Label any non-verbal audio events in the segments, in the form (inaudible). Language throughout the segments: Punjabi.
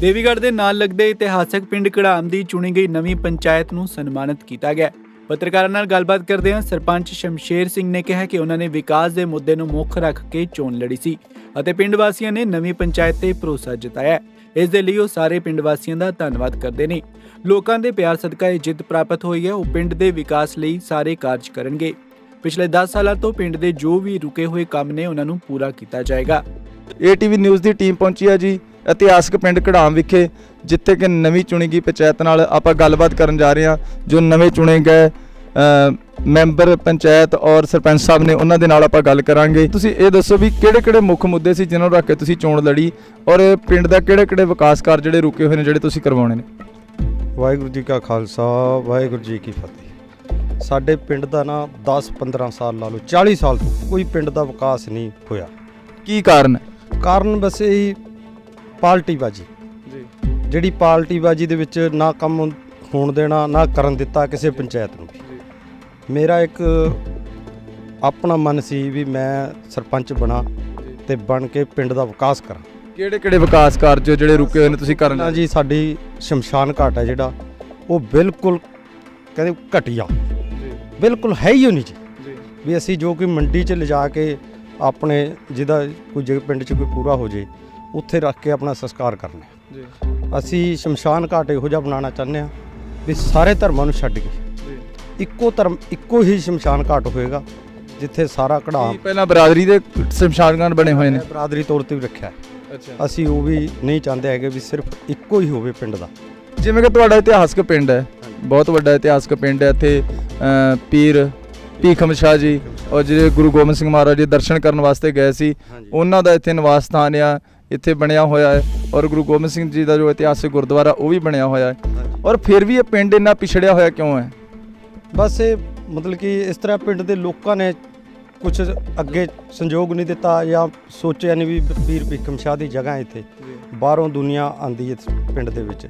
ਦੇਵੀਗੜ੍ਹ ਦੇ ਨਾਲ ਲੱਗਦੇ ਇਤਿਹਾਸਕ ਪਿੰਡ ਕੜਾਮ ਦੀ ਚੁਣੀ ਗਈ ਨਵੀਂ ਪੰਚਾਇਤ ਨੂੰ ਸਨਮਾਨਿਤ ਕੀਤਾ ਗਿਆ। ਪੱਤਰਕਾਰਾਂ ਨਾਲ ਗੱਲਬਾਤ ਕਰਦਿਆਂ ਸਰਪੰਚ ਸ਼ਮਸ਼ੇਰ ਸਿੰਘ ਨੇ ਕਿਹਾ ਕਿ ਉਹਨਾਂ ਨੇ ਵਿਕਾਸ ਦੇ ਮੁੱਦੇ ਨੂੰ ਮੁੱਖ ਰੱਖ ਕੇ ਚੋਣ ਲੜੀ ਸੀ ਅਤੇ ਪਿੰਡ ਵਾਸੀਆਂ ਨੇ ਨਵੀਂ ਪੰਚਾਇਤ ਤੇ ਭਰੋਸਾ ਜਤਾਇਆ। ਇਸ ਦੇ ਲਈ ਉਹ ਸਾਰੇ ਪਿੰਡ ਵਾਸੀਆਂ ਦਾ ਧੰਨਵਾਦ ਕਰਦੇ ਨੇ। ਲੋਕਾਂ ਦੇ ਪਿਆਰ ਸਦਕਾ ਇਹ ਜਿੱਤ ਪ੍ਰਾਪਤ ਹੋਈ ਹੈ। ਉਹ ਪਿੰਡ ਦੇ ਵਿਕਾਸ ਲਈ ਸਾਰੇ ਕਾਰਜ ਕਰਨਗੇ। ਪਿਛਲੇ 10 ਸਾਲਾਂ ਤੋਂ ਪਿੰਡ ਦੇ ਜੋ ਵੀ ਰੁਕੇ ਹੋਏ ਕੰਮ ਨੇ ਉਹਨਾਂ ਨੂੰ ਪੂਰਾ ਕੀਤਾ ਜਾਏਗਾ। ਏਟੀਵੀ ਨਿਊਜ਼ ਦੀ ਟੀਮ ਪਹੁੰਚੀ ਹੈ ਜੀ। ਇਤਿਹਾਸਕ ਪਿੰਡ ਕੜਾਮ ਵਿਖੇ ਜਿੱਥੇ ਕਿ ਨਵੀਂ ਚੁਣੀ ਗਈ ਪੰਚਾਇਤ ਨਾਲ ਆਪਾਂ ਗੱਲਬਾਤ ਕਰਨ ਜਾ ਰਹੇ ਹਾਂ ਜੋ ਨਵੇਂ ਚੁਣੇ ਗਏ ਮੈਂਬਰ ਪੰਚਾਇਤ ਔਰ ਸਰਪੰਚ ਸਾਹਿਬ ਨੇ ਉਹਨਾਂ ਦੇ ਨਾਲ ਆਪਾਂ ਗੱਲ ਕਰਾਂਗੇ। ਤੁਸੀਂ ਇਹ ਦੱਸੋ ਵੀ ਕਿਹੜੇ ਕਿਹੜੇ ਮੁੱਖ ਮੁੱਦੇ ਸੀ ਜਿਨ੍ਹਾਂ ਨੂੰ ਰੱਖ ਕੇ ਤੁਸੀਂ ਚੋਣ ਲੜੀ ਔਰ ਪਿੰਡ ਦਾ ਕਿਹੜੇ ਕਿਹੜੇ ਵਿਕਾਸ ਕਾਰਜ ਜਿਹੜੇ ਰੁਕੇ ਹੋਏ ਨੇ ਜਿਹੜੇ ਤੁਸੀਂ ਕਰਵਾਉਣੇ ਨੇ? ਵਾਹਿਗੁਰੂ ਜੀ ਕਾ ਖਾਲਸਾ ਵਾਹਿਗੁਰੂ ਜੀ ਕੀ ਫਤਿਹ। ਸਾਡੇ ਪਿੰਡ ਦਾ ਨਾ 10 15 ਸਾਲ ਲਾ ਲਓ 40 ਸਾਲ ਤੋਂ ਕੋਈ ਪਿੰਡ ਦਾ ਵਿਕਾਸ ਨਹੀਂ ਹੋਇਆ। ਕੀ ਕਾਰਨ? ਕਾਰਨ ਬਸ ਇਹੀ ਪਾਰਟੀਬਾਜੀ ਜੀ। ਜਿਹੜੀ ਪਾਰਟੀਬਾਜੀ ਦੇ ਵਿੱਚ ਨਾ ਕੰਮ ਹੋਣ ਦੇਣਾ ਨਾ ਕਰਨ ਦਿੱਤਾ ਕਿਸੇ ਪੰਚਾਇਤ ਨੂੰ। ਮੇਰਾ ਇੱਕ ਆਪਣਾ ਮਨ ਸੀ ਵੀ ਮੈਂ ਸਰਪੰਚ ਬਣਾ ਤੇ ਬਣ ਕੇ ਪਿੰਡ ਦਾ ਵਿਕਾਸ ਕਰਾਂ। ਕਿਹੜੇ ਕਿਹੜੇ ਵਿਕਾਸ ਕਾਰਜ ਜਿਹੜੇ ਰੁਕੇ ਹੋਏ ਨੇ ਤੁਸੀਂ ਕਰਨ ਜੀ ਸਾਡੀ ਸ਼ਮਸ਼ਾਨ ਘਾਟ ਹੈ ਜਿਹੜਾ ਉਹ ਬਿਲਕੁਲ ਕਹਿੰਦੇ ਘਟੀਆ। ਬਿਲਕੁਲ ਹੈ ਹੀ ਨਹੀਂ ਜੀ ਜੀ। ਵੀ ਅਸੀਂ ਜੋ ਕਿ ਮੰਡੀ 'ਚ ਲਿਜਾ ਕੇ ਆਪਣੇ ਜਿਹਦਾ ਕੋਈ ਜੇ ਪਿੰਡ 'ਚ ਕੋਈ ਪੂਰਾ ਹੋ ਜੇ ਉੱਥੇ ਰੱਖ ਕੇ ਆਪਣਾ ਸੰਸਕਾਰ ਕਰਨਾ। ਜੀ। ਅਸੀਂ ਸ਼ਮਸ਼ਾਨ ਘਾਟ ਇਹੋ ਜਿਹਾ ਬਣਾਉਣਾ ਚਾਹੁੰਦੇ ਹਾਂ ਵੀ ਸਾਰੇ ਧਰਮਾਂ ਨੂੰ ਛੱਡ ਕੇ ਇੱਕੋ ਧਰਮ ਇੱਕੋ ਹੀ ਸ਼ਮਸ਼ਾਨ ਘਾਟ ਹੋਏਗਾ ਜਿੱਥੇ ਸਾਰਾ ਕਢਾ ਪਹਿਲਾਂ ਬਰਾਦਰੀ ਦੇ ਸ਼ਮਸ਼ਾਨਗਾਨ ਬਣੇ ਹੋਏ ਨੇ? ਬਰਾਦਰੀ ਤੌਰ ਤੇ ਵੀ ਰੱਖਿਆ। ਅੱਛਾ। ਅਸੀਂ ਉਹ ਵੀ ਨਹੀਂ ਚਾਹੁੰਦੇ ਹੈਗੇ ਵੀ ਸਿਰਫ ਇੱਕੋ ਹੀ ਹੋਵੇ ਪਿੰਡ ਦਾ। ਜਿਵੇਂ ਕਿ ਤੁਹਾਡਾ ਇਤਿਹਾਸਕ ਪਿੰਡ ਹੈ। ਬਹੁਤ ਵੱਡਾ ਇਤਿਹਾਸਕ ਪਿੰਡ ਹੈ ਇੱਥੇ ਪੀਰ ਭੀਖਮ ਸ਼ਾਹ ਜੀ ਔਰ ਜਿਹੜੇ ਗੁਰੂ ਗੋਬਿੰਦ ਸਿੰਘ ਮਹਾਰਾਜ ਜੀ ਦਰਸ਼ਨ ਕਰਨ ਵਾਸਤੇ ਗਏ ਸੀ। ਉਹਨਾਂ ਦਾ ਇੱਥੇ ਨਿਵਾਸ ਸਥਾਨ ਆ। ਇੱਥੇ ਬਣਿਆ ਹੋਇਆ ਹੈ ਔਰ ਗੁਰੂ ਗੋਬਿੰਦ ਸਿੰਘ ਜੀ ਦਾ ਜੋ ਇਤਿਹਾਸਕ ਗੁਰਦੁਆਰਾ ਉਹ ਵੀ ਬਣਿਆ ਹੋਇਆ ਹੈ। ਔਰ ਫਿਰ ਵੀ ਇਹ ਪਿੰਡ ਇੰਨਾ ਪਿਛੜਿਆ ਹੋਇਆ ਕਿਉਂ ਹੈ? ਬਸ ਇਹ ਮਤਲਬ ਕਿ ਇਸ ਤਰ੍ਹਾਂ ਪਿੰਡ ਦੇ ਲੋਕਾਂ ਨੇ ਕੁਝ ਅੱਗੇ ਸੰਯੋਗ ਨਹੀਂ ਦਿੱਤਾ ਜਾਂ ਸੋਚਿਆ ਨਹੀਂ ਵੀ ਪੀਰ ਭੀਖਮ ਸ਼ਾਹ ਦੀ ਜਗ੍ਹਾ ਇੱਥੇ। ਬਾਹਰੋਂ ਦੁਨੀਆ ਆਂਦੀ ਹੈ ਇਸ ਪਿੰਡ ਦੇ ਵਿੱਚ।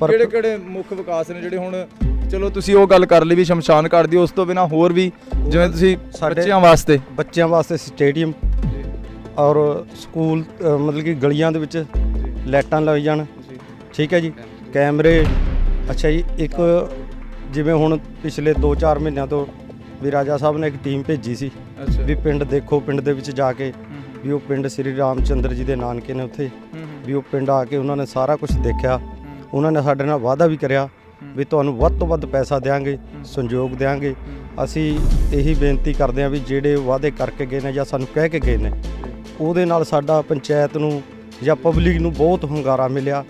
ਪਰ ਕਿਹੜੇ ਕਿਹੜੇ ਮੁੱਖ ਵਿਕਾਸ ਨੇ ਜਿਹੜੇ ਹੁਣ ਚਲੋ ਤੁਸੀਂ ਉਹ ਗੱਲ ਕਰ ਲਈ ਵੀ ਸ਼ਮਸ਼ਾਨ ਘਾਟ ਦੀ ਉਸ ਤੋਂ ਬਿਨਾ ਹੋਰ ਵੀ ਜਿਵੇਂ ਤੁਸੀਂ ਸਾਡੇ- ਬੱਚਿਆਂ ਵਾਸਤੇ। ਬੱਚਿਆਂ ਵਾਸਤੇ ਸਟੇਡੀਅਮ ਔਰ ਸਕੂਲ ਅ, ਮਤਲਬ ਕਿ ਗਲੀਆਂ ਦੇ ਵਿੱਚ ਲਾਈਟਾਂ ਲਾਈ ਜਾਣ। ਠੀਕ ਹੈ ਜੀ? ਕੈਮਰੇ ਅੱਛਾ ਜੀ ਇੱਕ ਜਿਵੇਂ ਹੁਣ ਪਿਛਲੇ 2-4 ਮਹੀਨਿਆਂ ਤੋਂ ਵੀ ਰਾਜਾ ਸਾਹਿਬ ਨੇ ਇੱਕ ਟੀਮ ਭੇਜੀ ਸੀ ਅੱਛਾ। ਵੀ ਪਿੰਡ ਦੇਖੋ ਪਿੰਡ ਦੇ ਵਿੱਚ ਜਾ ਕੇ ਵੀ ਉਹ ਪਿੰਡ ਸ੍ਰੀ ਰਾਮਚੰਦਰ ਜੀ ਦੇ ਨਾਨਕੇ ਨੇ ਉੱਥੇ ਵੀ ਉਹ ਪਿੰਡ ਆ ਕੇ ਉਹਨਾਂ ਨੇ ਸਾਰਾ ਕੁਝ ਦੇਖਿਆ। ਉਹਨਾਂ ਨੇ ਸਾਡੇ ਨਾਲ ਵਾਅਦਾ ਵੀ ਕਰਿਆ ਵੀ ਤੁਹਾਨੂੰ ਵੱਧ ਤੋਂ ਵੱਧ ਪੈਸਾ ਦੇਵਾਂਗੇ ਸੰਯੋਗ ਦੇਵਾਂਗੇ ਅਸੀਂ ਇਹੀ ਬੇਨਤੀ ਕਰਦੇ ਹਾਂ ਵੀ ਜਿਹੜੇ ਵਾਅਦੇ ਕਰਕੇ ਗਏ ਨੇ ਜਾਂ ਸਾਨੂੰ ਕਹਿ ਕੇ ਗਏ ਨੇ ਉਹਦੇ ਨਾਲ ਸਾਡਾ ਪੰਚਾਇਤ ਨੂੰ ਜਾਂ ਪਬਲਿਕ ਨੂੰ ਬਹੁਤ ਹੁੰਗਾਰਾ ਮਿਲਿਆ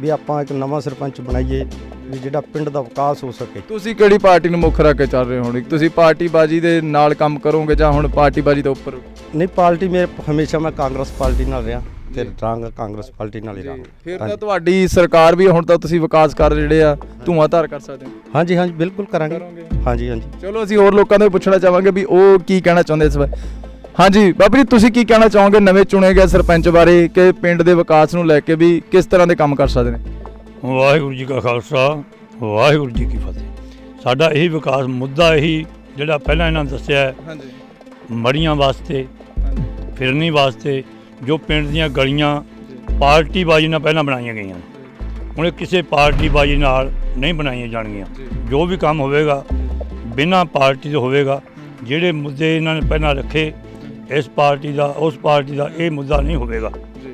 ਵੀ ਆਪਾਂ ਇੱਕ ਨਵਾਂ ਸਰਪੰਚ ਬਣਾਈਏ ਵੀ ਜਿਹੜਾ ਪਿੰਡ ਦਾ ਵਿਕਾਸ ਹੋ ਸਕੇ। ਤੁਸੀਂ ਕਿਹੜੀ ਪਾਰਟੀ ਨੂੰ ਮੁੱਖ ਰੱਖ ਕੇ ਚੱਲ ਰਹੇ ਹੋ? ਹੁਣ ਤੁਸੀਂ ਪਾਰਟੀ ਬਾਜੀ ਦੇ ਨਾਲ ਕੰਮ ਕਰੋਗੇ ਜਾਂ ਹੁਣ ਪਾਰਟੀ ਬਾਜੀ ਤੋਂ ਉੱਪਰ? ਨਹੀਂ ਪਾਰਟੀ ਮੇਰੇ ਹਮੇਸ਼ਾ ਮੈਂ ਕਾਂਗਰਸ ਪਾਰਟੀ ਨਾਲ ਰਿਹਾ ਤੇ ਰੰਗ ਕਾਂਗਰਸ ਪਾਰਟੀ ਨਾਲ ਹੀ ਰਹਾ ਫਿਰ ਤਾਂ ਤੁਹਾਡੀ ਸਰਕਾਰ ਵੀ ਹੁਣ ਤਾਂ ਤੁਸੀਂ ਵਿਕਾਸ ਕਰ ਜਿਹੜੇ ਆ ਧੂਆਂਧਾਰ ਕਰ ਸਕਦੇ ਹੋ। ਹਾਂਜੀ ਹਾਂਜੀ ਬਿਲਕੁਲ ਕਰਾਂਗੇ। ਕਰੋਗੇ। ਹਾਂਜੀ ਹਾਂਜੀ। ਚਲੋ ਅਸੀਂ ਹੋਰ ਲੋਕਾਂ ਤੋਂ ਪੁੱਛਣਾ ਚਾਹਾਂਗੇ ਵੀ ਉਹ ਕੀ ਕਹਿਣਾ ਚਾਹੁੰਦੇ ਇਸ ਬਾਰੇ? ਹਾਂਜੀ ਬਾਬਾ ਜੀ ਤੁਸੀਂ ਕੀ ਕਹਿਣਾ ਚਾਹੋਗੇ ਨਵੇਂ ਚੁਣੇ ਗਏ ਸਰਪੰਚ ਬਾਰੇ ਕਿ ਪਿੰਡ ਦੇ ਵਿਕਾਸ ਨੂੰ ਲੈ ਕੇ ਵੀ ਕਿਸ ਤਰ੍ਹਾਂ ਦੇ ਕੰਮ ਕਰ ਸਕਦੇ ਨੇ? ਵਾਹਿਗੁਰੂ ਜੀ ਕਾ ਖਾਲਸਾ ਵਾਹਿਗੁਰੂ ਜੀ ਕੀ ਫਤਿਹ। ਸਾਡਾ ਇਹੀ ਵਿਕਾਸ ਮੁੱਦਾ ਇਹੀ ਜਿਹੜਾ ਪਹਿਲਾਂ ਇਹਨਾਂ ਨੇ ਦੱਸਿਆ ਹਾਂਜੀ। ਮੜੀਆਂ ਵਾਸਤੇ ਹਾਂਜੀ। ਫਿਰਨੀ ਵਾਸਤੇ ਜੋ ਪਿੰਡ ਦੀਆਂ ਗਲੀਆਂ ਪਾਰਟੀ ਬਾਜੀ ਨਾਲ ਪਹਿਲਾਂ ਬਣਾਈਆਂ ਗਈਆਂ। ਹੁਣ ਇਹ ਕਿਸੇ ਪਾਰਟੀ ਬਾਜੀ ਨਾਲ ਨਹੀਂ ਬਣਾਈਆਂ ਜਾਣਗੀਆਂ। ਜੋ। ਵੀ ਕੰਮ ਹੋਵੇਗਾ ਬਿਨਾਂ ਪਾਰਟੀ ਦੇ ਹੋਵੇਗਾ ਜਿਹੜੇ ਮੁੱਦੇ ਇਹਨਾਂ ਨੇ ਪਹਿਲਾਂ ਰੱਖੇ ਇਸ ਪਾਰਟੀ ਦਾ ਉਸ ਪਾਰਟੀ ਦਾ ਇਹ ਮੁੱਦਾ ਨਹੀਂ ਹੋਵੇਗਾ। ਜੀ।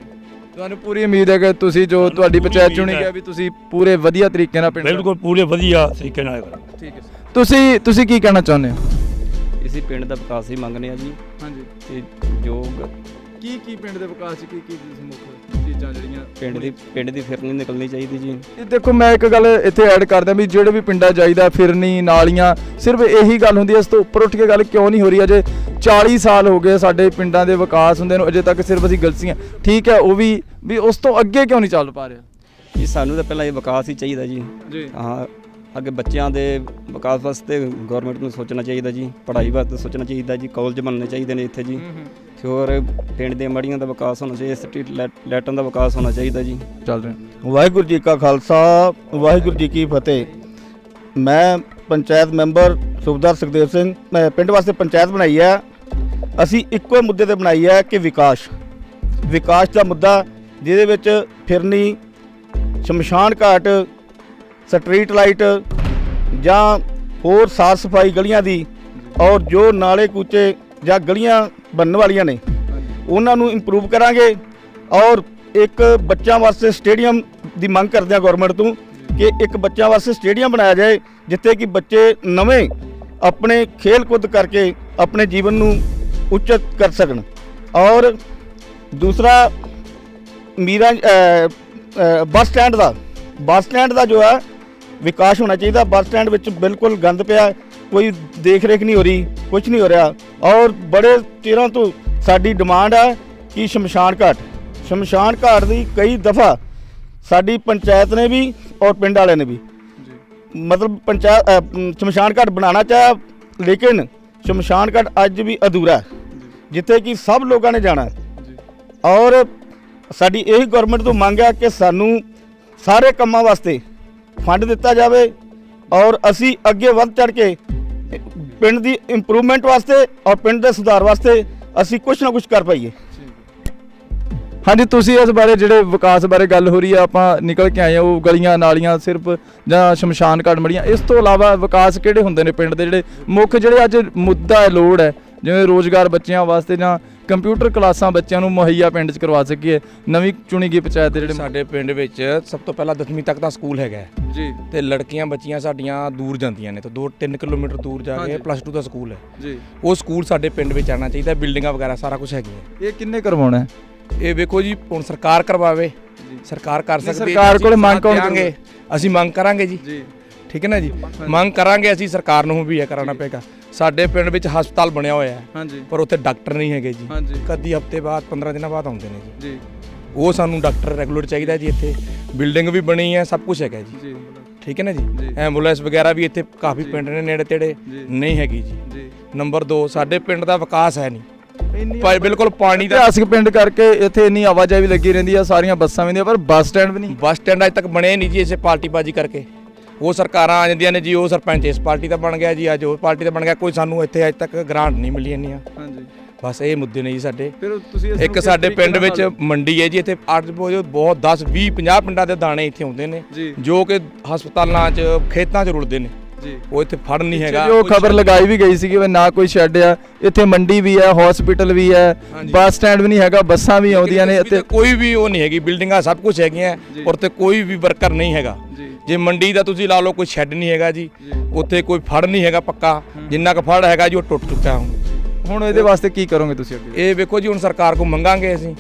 ਤੁਹਾਨੂੰ ਪੂਰੀ ਉਮੀਦ ਹੈ ਕਿ ਤੁਸੀਂ ਜੋ ਤੁਹਾਡੀ ਪੂਰੀ ਪੰਚਾਇਤ ਚੁਣੀ ਹੈ। ਗਿਆ ਵੀ ਤੁਸੀਂ ਪੂਰੇ ਵਧੀਆ ਤਰੀਕੇ ਨਾਲ ਪਿੰਡ ਬਿਲਕੁਲ ਪੂਰੇ ਵਧੀਆ ਤਰੀਕੇ ਨਾਲ ਠੀਕ ਹੈ ਤੁਸੀਂ ਤੁਸੀਂ ਕੀ ਕਹਿਣਾ ਚਾਹੁੰਦੇ ਹੋ? ਇਸੇ ਪਿੰਡ ਦਾ ਵਿਕਾਸ ਹੀ ਮੰਗਨੇ ਆ ਜੀ। ਹਾਂਜੀ। ਤੇ ਜੋ ਕੀ ਕੀ ਪਿੰਡ ਦੇ ਵਿਕਾਸ ਚ ਕੀ ਕੀ ਮੁੱਖ ਚੀਜ਼ਾਂ ਜਿਹੜੀਆਂ ਪਿੰਡ ਦੀ ਪਿੰਡ ਦੀ ਫਿਰਨੀ ਨਿਕਲਣੀ ਚਾਹੀਦੀ ਜੀ। ਇਹ ਦੇਖੋ ਮੈਂ ਇੱਕ ਗੱਲ ਇੱਥੇ ਐਡ ਕਰਦਾ ਵੀ ਜਿਹੜੇ ਵੀ ਪਿੰਡਾਂ ਜਾਈਦਾ ਫਿਰਨੀ ਨਾਲੀਆਂ ਸਿਰਫ ਇਹੀ ਗੱਲ ਹੁੰਦੀ ਹੈ ਇਸ ਤੋਂ ਉੱਪਰ ਉੱਠ ਕੇ ਗੱਲ ਕਿਉਂ ਨਹੀਂ ਹੋ ਰਹੀ? ਅਜੇ 40 ਸਾਲ ਹੋ ਗਏ ਸਾਡੇ ਪਿੰਡਾਂ ਦੇ ਵਿਕਾਸ ਹੁੰਦੇ ਨੂੰ ਅਜੇ ਤੱਕ ਸਿਰਫ ਅਸੀਂ ਗਲਤੀਆਂ ਠੀਕ ਹੈ ਉਹ ਵੀ ਵੀ ਉਸ ਤੋਂ ਅੱਗੇ ਕਿਉਂ ਨਹੀਂ ਚੱਲ ਪਾ ਰਿਹਾ? ਜੀ ਸਾਨੂੰ ਤਾਂ ਪਹਿਲਾਂ ਇਹ ਵਿਕਾਸ ਹੀ ਚਾਹੀਦਾ ਜੀ। ਜੀ। ਹਾਂ ਅੱਗੇ ਬੱਚਿਆਂ ਦੇ ਵਿਕਾਸ ਵਾਸਤੇ ਗਵਰਨਮੈਂਟ ਨੂੰ ਸੋਚਣਾ ਚਾਹੀਦਾ ਜੀ ਪੜ੍ਹਾਈ ਵਾਸਤੇ ਸੋਚਣਾ ਚਾਹੀਦਾ ਜੀ ਕਾਲਜ ਬਣਨੇ ਚਾਹੀਦੇ ਨੇ ਇੱਥੇ ਜੀ। ਹੋਰ ਪਿੰਡ ਦੇ ਮੜੀਆਂ ਦਾ ਵਿਕਾਸ ਹੋਣਾ ਚਾਹੀਦਾ ਸਟਰੀਟ ਲਾਈਟਾਂ ਦਾ ਵਿਕਾਸ ਹੋਣਾ ਚਾਹੀਦਾ ਜੀ। ਚੱਲ ਰਿਹਾ। ਵਾਹਿਗੁਰੂ ਜੀ ਕਾ ਖਾਲਸਾ ਵਾਹਿਗੁਰੂ ਜੀ ਕੀ ਫਤਿਹ। ਮੈਂ ਪੰਚਾਇਤ ਮੈਂਬਰ ਸੁਖਦਾਰ ਸੁਖਦੇਵ ਸਿੰਘ ਮੈਂ ਪਿੰਡ ਵਾਸਤੇ ਪੰਚਾਇਤ ਬਣਾਈ ਹੈ। ਅਸੀਂ ਇੱਕੋ ਮੁੱਦੇ ਤੇ ਬਣਾਈ ਹੈ ਕਿ ਵਿਕਾਸ। ਵਿਕਾਸ ਦਾ ਮੁੱਦਾ ਜਿਹਦੇ ਵਿੱਚ ਫਿਰਨੀ ਸ਼ਮਸ਼ਾਨ ਘਾਟ ਸਟਰੀਟ ਲਾਈਟ ਜਾਂ ਹੋਰ ਸਾਫ਼ ਸਫ਼ਾਈ ਗਲੀਆਂ ਦੀ ਔਰ ਜੋ ਨਾਲੇ ਕੂਚੇ ਜਾਂ ਗਲੀਆਂ ਬਣਨ ਵਾਲੀਆਂ ਨੇ, ਉਹਨਾਂ ਨੂੰ ਇੰਪਰੂਵ ਕਰਾਂਗੇ ਔਰ ਇੱਕ ਬੱਚਿਆਂ ਵਾਸਤੇ ਸਟੇਡੀਅਮ ਦੀ ਮੰਗ ਕਰਦੇ ਹਾਂ ਗਵਰਨਮੈਂਟ ਤੋਂ ਕਿ ਇੱਕ ਬੱਚਿਆਂ ਵਾਸਤੇ ਸਟੇਡੀਅਮ ਬਣਾਇਆ ਜਾਏ, ਜਿੱਥੇ ਕਿ ਬੱਚੇ ਨਵੇਂ ਆਪਣੇ ਖੇਲ ਕੁੱਦ ਕਰਕੇ ਆਪਣੇ ਜੀਵਨ ਨੂੰ ਉੱਚਤ ਕਰ ਸਕਣ। ਔਰ ਦੂਸਰਾ ਮੀਰਾ ਬੱਸ ਸਟੈਂਡ ਦਾ, ਬੱਸ ਸਟੈਂਡ ਦਾ ਜੋ ਹੈ ਵਿਕਾਸ ਹੋਣਾ ਚਾਹੀਦਾ। ਬੱਸ ਸਟੈਂਡ ਵਿੱਚ ਬਿਲਕੁਲ ਗੰਦ ਪਿਆ, ਕੋਈ ਦੇਖ ਰੇਖ ਨਹੀਂ ਹੋ ਰਹੀ ਕੁਝ ਨਹੀਂ ਹੋ ਰਿਹਾ। ਔਰ ਬੜੇ ਚਿਰਾਂ ਤੋਂ ਸਾਡੀ ਡਿਮਾਂਡ ਹੈ ਕਿ ਸ਼ਮਸ਼ਾਨ ਘਾਟ ਸ਼ਮਸ਼ਾਨ ਘਾਟ ਦੀ ਕਈ ਦਫਾ ਸਾਡੀ ਪੰਚਾਇਤ ਨੇ ਵੀ ਔਰ ਪਿੰਡ ਵਾਲਿਆਂ ਨੇ ਵੀ। ਮਤਲਬ ਪੰਚਾਇਤ ਸ਼ਮਸ਼ਾਨ ਘਾਟ ਬਣਾਉਣਾ ਚਾਹਿਆ, ਲੇਕਿਨ ਸ਼ਮਸ਼ਾਨ ਘਾਟ ਅੱਜ ਵੀ ਅਧੂਰਾ ਜਿੱਥੇ ਕਿ ਸਭ ਲੋਕਾਂ ਨੇ ਜਾਣਾ ਔਰ ਸਾਡੀ ਇਹੀ ਗਵਰਨਮੈਂਟ ਤੋਂ ਮੰਗ ਹੈ ਕਿ ਸਾਨੂੰ ਸਾਰੇ ਕੰਮਾਂ ਵਾਸਤੇ ਫੰਡ ਦਿੱਤਾ ਜਾਵੇ ਔਰ ਅਸੀਂ ਅੱਗੇ ਵੱਧ ਚੜ ਕੇ ਪਿੰਡ ਦੀ ਇੰਪਰੂਵਮੈਂਟ ਵਾਸਤੇ ਔਰ ਪਿੰਡ ਦੇ ਸੁਧਾਰ ਵਾਸਤੇ ਅਸੀਂ ਕੁਝ ਨਾ ਕੁਝ ਕਰ ਪਾਈਏ। ਹਾਂਜੀ, ਤੁਸੀਂ ਇਸ ਬਾਰੇ ਜਿਹੜੇ ਵਿਕਾਸ ਬਾਰੇ ਗੱਲ ਹੋ ਰਹੀ ਆ, ਆਪਾਂ ਨਿਕਲ ਕੇ ਆਏ ਆ, ਉਹ ਗਲੀਆਂ ਨਾਲੀਆਂ ਸਿਰਫ ਜਾਂ ਸ਼ਮਸ਼ਾਨ ਘਾਟ ਮੜੀਆਂ, ਇਸ ਤੋਂ ਇਲਾਵਾ ਵਿਕਾਸ ਕਿਹੜੇ ਹੁੰਦੇ ਨੇ ਪਿੰਡ ਦੇ ਜਿਹੜੇ ਮੁੱਖ ਜਿਹੜੇ ਅੱਜ ਮੁੱਦਾ ਹੈ, ਲੋੜ ਹੈ, ਜਿਵੇਂ ਰੋਜ਼ਗਾਰ ਬੱਚਿਆਂ ਵਾਸਤੇ ਜਾਂ ਕੰਪਿਊਟਰ ਕਲਾਸਾਂ ਬੱਚਿਆਂ ਨੂੰ ਮੁਹੱਈਆ ਪਿੰਡ 'ਚ ਕਰਵਾ ਸਕੀਏ। ਨਵੀਂ ਚੁਣੀ ਗਈ ਪੰਚਾਇਤ ਦੇ ਜਿਹੜੇ ਸਾਡੇ ਪਿੰਡ ਵਿੱਚ ਸਭ ਤੋਂ ਪਹਿਲਾਂ 10ਵੀਂ ਤੱਕ ਦਾ ਸਕੂਲ ਹੈਗਾ ਹੈ। ਜੀ। ਤੇ ਲੜਕੀਆਂ ਬੱਚੀਆਂ ਸਾਡੀਆਂ ਦੂਰ ਜਾਂਦੀਆਂ ਨੇ ਤਾਂ 2-3 ਕਿਲੋਮੀਟਰ ਦੂਰ ਜਾ। ਕੇ ਪਲੱਸ 2 ਦਾ ਸਕੂਲ ਹੈ। ਜੀ। ਉਹ ਸਕੂਲ ਸਾਡੇ ਪਿੰਡ ਵਿੱਚ ਆਉਣਾ ਚਾਹੀਦਾ ਬਿਲਡਿੰਗਾਂ ਵਗੈਰਾ ਸਾਰਾ ਕੁਝ ਹੈਗੀਆਂ। ਇਹ ਕਿੰਨੇ ਕਰਵਾਉਣਾ ਹੈ? ਇਹ ਵੇਖੋ ਜੀ ਹੁਣ ਸਰਕਾਰ ਕਰਵਾਵੇ ਸਰਕਾਰ ਕਰ ਸਕਦੀ ਹੈ ਸਰਕਾਰ ਕੋਲ ਮੰਗ ਦਿਆਂਗੇ। ਅਸੀਂ ਮੰਗ ਕਰਾਂਗੇ ਜੀ। ਜੀ। ਠੀਕ ਹੈ ਨਾ ਜੀ? ਮੰਗ ਕਰਾਂਗੇ ਅਸੀਂ ਸਰਕਾਰ ਨੂੰ ਵੀ ਇਹ ਕਰਾਉਣਾ ਪਏਗਾ। ਸਾਡੇ ਪਿੰਡ ਵਿੱਚ ਹਸਪਤਾਲ ਬਣਿਆ ਹੋਇਆ ਹੈ। ਹਾਂਜੀ। ਪਰ ਉੱਥੇ ਡਾਕਟਰ ਨਹੀਂ ਹੈਗੇ ਜੀ। ਹਾਂਜੀ। ਕਦੀ ਹਫ਼ਤੇ ਬਾਅਦ 15 ਦਿਨਾਂ ਬਾਅਦ ਆਉਂਦੇ ਨੇ ਜੀ। ਜੀ। ਉਹ ਸਾਨੂੰ ਡਾਕਟਰ ਰੈਗੂਲਰ ਚਾਹੀਦਾ ਜੀ ਇੱਥੇ। ਬਿਲਡਿੰਗ ਵੀ ਬਣੀ ਹੈ ਸਭ ਕੁਝ ਹੈਗਾ ਜੀ। ਜੀ। ਠੀਕ ਹੈ ਨਾ ਜੀ। ਐਂਬੂਲੈਂਸ ਵਗੈਰਾ ਵੀ ਇੱਥੇ ਕਾਫੀ ਪਿੰਡ ਨੇ ਨੇੜੇ ਤੇੜੇ। ਨਹੀਂ ਹੈਗੀ ਜੀ। ਜੀ। ਨੰਬਰ 2 ਸਾਡੇ ਪਿੰਡ ਦਾ ਵਿਕਾਸ ਹੈ ਨਹੀਂ। ਪਰ ਬਿਲਕੁਲ ਪਾਣੀ ਦਾ ਇਤਿਹਾਸਿਕ ਪਿੰਡ ਕਰਕੇ ਇੱਥੇ ਇੰਨੀ ਆਵਾਜਾਈ ਵੀ ਲੱਗੀ ਰਹਿੰਦੀ ਆ ਸਾਰੀਆਂ ਬੱਸਾਂ ਵੀ ਨੇ ਪਰ ਬੱਸ ਸਟੈਂਡ ਵੀ ਨਹੀਂ। ਬੱਸ ਸਟੈਂਡ ਅਜੇ ਤੱਕ ਬਣੇ ਨਹੀਂ ਜੀ ਇਸੇ ਪਾਰਟੀ ਬਾਜੀ ਕਰਕੇ। ਉਹ ਸਰਕਾਰਾਂ ਆ ਜਾਂਦੀਆਂ ਨੇ ਜੀ ਉਹ ਸਰਪੰਚ ਇਸ ਪਾਰਟੀ ਦਾ ਬਣ ਗਿਆ ਜੀ ਅੱਜ ਉਹ ਪਾਰਟੀ ਦਾ ਬਣ ਗਿਆ। ਕੋਈ ਸਾਨੂੰ ਇੱਥੇ ਅਜੇ ਤੱਕ ਗ੍ਰਾਂਟ ਨਹੀਂ ਮਿਲੀ ਇੰਨੀਆਂ। ਹਾਂਜੀ। ਬਸ ਇਹ ਮੁੱਦੇ ਨੇ ਜੀ ਸਾਡੇ। ਫਿਰ ਤੁਸੀਂ ਇੱਕ ਸਾਡੇ ਪਿੰਡ ਵਿੱਚ ਮੰਡੀ ਹੈ ਜੀ ਇੱਥੇ ਅੱਠ ਬਹੁਤ ਬਹੁਤ 10 20 50 ਪਿੰਡਾਂ ਦੇ ਦਾਣੇ ਇੱਥੇ ਆਉਂਦੇ ਨੇ ਜੀ। ਕਿ ਹਸਪਤਾਲਾਂ 'ਚ ਖੇਤਾਂ 'ਚ ਰੁਲਦੇ ਨੇ। ਜੀ। ਉਹ ਇੱਥੇ ਫੜ ਨਹੀਂ ਹੈਗਾ। ਜੋ ਕੋਈ ਖਬਰ ਲਗਾਈ ਵੀ ਗਈ ਸੀ ਕਿ ਨਾ ਕੋਈ ਸ਼ੈੱਡ ਆ। ਇੱਥੇ ਮੰਡੀ ਵੀ ਹੈ ਹਸਪੀਟਲ ਵੀ ਹੈ ਹਾਂਜੀ। ਬੱਸ ਸਟੈਂਡ ਵੀ ਨਹੀਂ ਹੈਗਾ ਬੱਸਾਂ ਵੀ ਆਉਂਦੀਆਂ ਨੇ ਇੱਥੇ। ਕੋਈ ਵੀ ਉਹ ਨਹੀਂ ਹੈਗੀ ਬਿਲਡਿੰਗਾਂ ਸਭ ਕੁਝ ਹੈਗੀਆਂ। ਔਰ ਤੇ ਕੋਈ ਵੀ ਵਰਕਰ ਨਹੀਂ ਹੈਗਾ। ਜੀ। ਜੇ ਮੰਡੀ ਦਾ ਤੁਸੀਂ ਲਾ ਲਓ ਕੋਈ ਸ਼ੈੱਡ ਨਹੀਂ ਹੈਗਾ ਜੀ ਉੱਥੇ ਕੋਈ ਫੜ ਨਹੀਂ ਹੈਗਾ ਪੱਕਾ ਜਿੰਨਾ ਕੁ ਫੜ ਹੈਗਾ ਜੀ ਉਹ ਟੁੱਟ ਚੁੱਕਾ ਹੁਣ। ਹੁਣ ਇਹਦੇ ਵਾਸਤੇ ਕੀ ਕਰੋਗੇ ਤੁਸੀਂ ਅੱਗੇ? ਇਹ ਵੇਖੋ ਜੀ ਹੁਣ ਸਰਕਾਰ ਕੋ ਮੰਗਾਂਗੇ ਅਸੀਂ।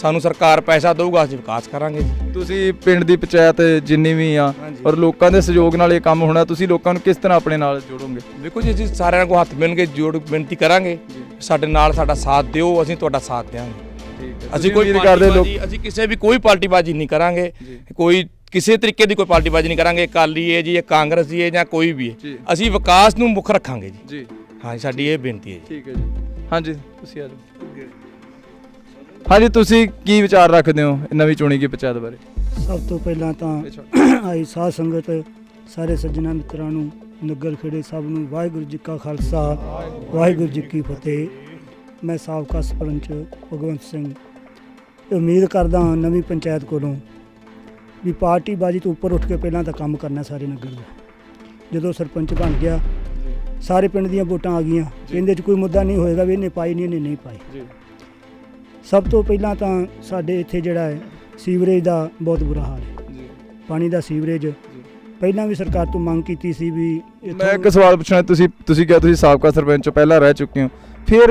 ਸਾਨੂੰ ਸਰਕਾਰ ਪੈਸਾ ਦਊਗਾ ਅਸੀਂ ਵਿਕਾਸ ਕਰਾਂਗੇ ਜੀ। ਤੁਸੀਂ ਪਿੰਡ ਦੀ ਪੰਚਾਇਤ ਜਿੰਨੀ ਵੀ ਆ। ਔਰ ਲੋਕਾਂ ਦੇ ਸਹਿਯੋਗ ਨਾਲ ਇਹ ਕੰਮ ਹੋਣਾ ਤੁਸੀਂ ਲੋਕਾਂ ਨੂੰ ਕਿਸ ਤਰ੍ਹਾਂ ਆਪਣੇ ਨਾਲ ਜੋੜੋਗੇ? ਵੇਖੋ ਜੀ ਅਸੀਂ ਸਾਰਿਆਂ ਨੂੰ ਹੱਥ ਮਿਲ ਕੇ ਜੋੜ ਬੇਨਤੀ ਕਰਾਂਗੇ। ਸਾਡੇ ਨਾਲ ਸਾਡਾ ਸਾਥ ਦਿਓ ਅਸੀਂ ਤੁਹਾਡਾ ਸਾਥ ਦਿਆਂਗੇ। ਅਸੀਂ ਕੋਈ ਉਮੀਦ ਕਰਦੇ ਲੋਕ ਅਸੀਂ ਕਿਸੇ ਵੀ ਕੋਈ ਪਾਰਟੀਬਾਜ਼ੀ ਨਹੀਂ ਕਰਾਂਗੇ। ਕੋਈ ਕਿਸੇ ਤਰੀਕੇ ਦੀ ਕੋਈ ਪਾਰਟੀਬਾਜ਼ੀ ਨਹੀਂ ਕਰਾਂਗੇ ਅਕਾਲੀ ਹੈ ਜੀ ਇਹ ਕਾਂਗਰਸੀ ਹੈ ਜਾਂ ਕੋਈ ਵੀ ਜੀ। ਹੈ ਅਸੀਂ ਵਿਕਾਸ ਨੂੰ ਮੁੱਖ ਰੱਖਾਂਗੇ ਜੀ। ਜੀ। ਹਾਂ ਸਾਡੀ ਇਹ ਬੇਨਤੀ ਹੈ ਜੀ। ਠੀਕ ਹੈ ਜੀ। ਹਾਂਜੀ ਤੁਸੀਂ ਆ ਜਾਓ। ਹਾਂਜੀ ਤੁਸੀਂ ਕੀ ਵਿਚਾਰ ਰੱਖਦੇ ਹੋ ਨਵੀਂ ਚੁਣੀ ਗਈ ਪੰਚਾਇਤ ਬਾਰੇ? ਸਭ ਤੋਂ ਪਹਿਲਾਂ ਤਾਂ (coughs) ਆਈ ਸਾਧ ਸੰਗਤ ਸਾਰੇ ਸੱਜਣਾ ਮਿੱਤਰਾਂ ਨੂੰ ਨਗਰ ਖੇੜੇ ਸਭ ਨੂੰ ਵਾਹਿਗੁਰੂ ਜੀ ਕਾ ਖਾਲਸਾ ਵਾਹਿਗੁਰੂ ਜੀ ਕੀ ਫਤਿਹ। ਮੈਂ ਸਾਬਕਾ ਸਰਪੰਚ ਭਗਵੰਤ ਸਿੰਘ। ਉਮੀਦ ਕਰਦਾ ਹਾਂ ਨਵੀਂ ਪੰਚਾਇਤ ਕੋਲੋਂ ਵੀ ਪਾਰਟੀ ਬਾਜੀ ਤੋਂ ਉੱਪਰ ਉੱਠ ਕੇ ਪਹਿਲਾਂ ਤਾਂ ਕੰਮ ਕਰਨਾ ਸਾਰੇ ਨਗਰ ਦਾ। ਜਦੋਂ ਸਰਪੰਚ ਬਣ ਗਿਆ ਸਾਰੇ ਪਿੰਡ ਦੀਆਂ ਵੋਟਾਂ ਆ ਗਈਆਂ। ਇਹਦੇ 'ਚ ਕੋਈ ਮੁੱਦਾ ਨਹੀਂ ਹੋਏਗਾ ਵੀ ਇਹਨੇ ਪਾਈ ਨਹੀਂ ਇਹਨੇ ਨਹੀਂ ਪਾਈ। ਜੀ। ਸਭ ਤੋਂ ਪਹਿਲਾਂ ਤਾਂ ਸਾਡੇ ਇੱਥੇ ਜਿਹੜਾ ਹੈ ਸੀਵਰੇਜ ਦਾ ਬਹੁਤ ਬੁਰਾ ਹਾਲ ਹੈ। ਜੀ। ਪਾਣੀ ਦਾ ਸੀਵਰੇਜ। ਪਹਿਲਾਂ ਵੀ ਸਰਕਾਰ ਤੋਂ ਮੰਗ ਕੀਤੀ ਸੀ ਵੀ ਮੈਂ ਇੱਕ ਸਵਾਲ ਪੁੱਛਣਾ ਤੁਸੀਂ ਤੁਸੀਂ ਕਿਹਾ ਤੁਸੀਂ ਸਾਬਕਾ ਸਰਪੰਚ ਪਹਿਲਾਂ ਰਹਿ ਚੁੱਕੇ ਹੋ। ਫਿਰ